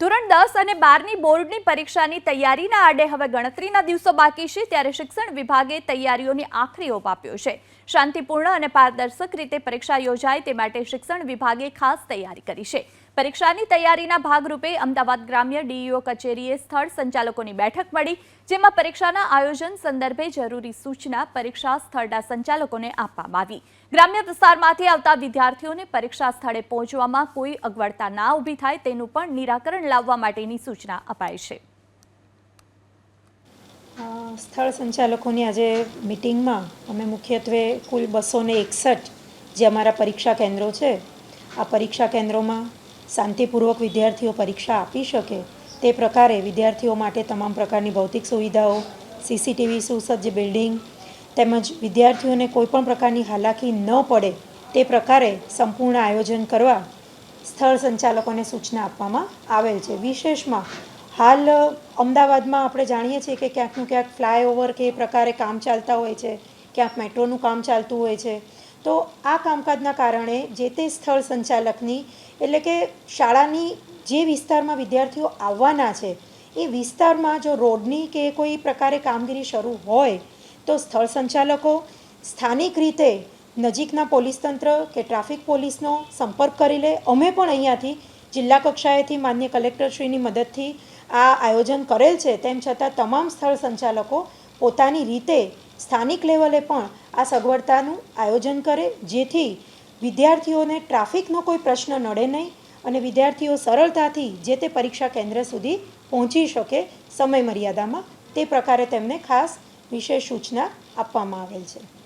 ધોરણ દસ અને બારની બોર્ડની પરીક્ષાની તૈયારીના આડે હવે ગણતરીના દિવસો બાકી છે, ત્યારે શિક્ષણ વિભાગે તૈયારીઓની આખરી ઓપ આપ્યો છે. શાંતિપૂર્ણ અને પારદર્શક રીતે પરીક્ષા યોજાય તે માટે શિક્ષણ વિભાગે ખાસ તૈયારી કરી છે. પરીક્ષાની તૈયારીના ભાગરૂપે અમદાવાદ ગ્રામ્ય ડીઈઓ કચેરીએ સ્થળ સંચાલકોની બેઠક મળી, જેમાં પરીક્ષાના આયોજન સંદર્ભે જરૂરી સૂચના પરીક્ષા સ્થળના સંચાલકોને આપવામાં આવી. ગ્રામ્ય વિસ્તારમાંથી આવતા વિદ્યાર્થીઓને પરીક્ષા સ્થળે પહોંચવામાં કોઈ અગવડતા ના ઊભી થાય તેનું પણ નિરાકરણ લાવવા માટેની સૂચના અપાઈ છે. સ્થળ સંચાલકોની આજે મિટિંગમાં અમે મુખ્યત્વે કુલ બસોને એકસઠ જે અમારા પરીક્ષા કેન્દ્રો છે, આ પરીક્ષા કેન્દ્રોમાં શાંતિપૂર્વક વિદ્યાર્થીઓ પરીક્ષા આપી શકે તે પ્રકારે વિદ્યાર્થીઓ માટે તમામ પ્રકારની ભૌતિક સુવિધાઓ સીસીટીવી સુસજ્જ બિલ્ડિંગ તેમજ વિદ્યાર્થીઓને કોઈપણ પ્રકારની હાલાકી ન પડે તે પ્રકારે સંપૂર્ણ આયોજન કરવા સ્થળ સંચાલકોને સૂચના આપવામાં આવેલ છે. વિશેષમાં હાલ અમદાવાદમાં આપણે જાણીએ છીએ કે ક્યાંકનું ક્યાંક ફ્લાયઓવર કે એ પ્રકારે કામ ચાલતા હોય છે, ક્યાંક મેટ્રોનું કામ ચાલતું હોય છે તો આ કામકાજના કારણે જે તે સ્થળ સંચાલકની, એટલે કે શાળાની જે વિસ્તારમાં વિદ્યાર્થીઓ આવવાના છે, એ વિસ્તારમાં જો રોડની કે કોઈ પ્રકારે કામગીરી શરૂ હોય, તો સ્થળ સંચાલકો સ્થાનિક રીતે નજીકના પોલીસ તંત્ર કે ટ્રાફિક પોલીસનો સંપર્ક કરી લે. અમે પણ અહીંયાથી જિલ્લા કક્ષાએથી માન્ય કલેક્ટરશ્રીની મદદથી આ આયોજન કરેલ છે. તેમ છતાં તમામ સ્થળ સંચાલકો પોતાની રીતે સ્થાનિક લેવલે પણ આ સગવડતાનું આયોજન કરે, જેથી વિદ્યાર્થીઓને ટ્રાફિકનો કોઈ પ્રશ્ન નડે નહીં અને વિદ્યાર્થીઓ સરળતાથી જે તે પરીક્ષા કેન્દ્ર સુધી પહોંચી શકે સમય મર્યાદામાં તે પ્રકારે તેમને ખાસ વિશેષ સૂચના આપવામાં આવેલ છે.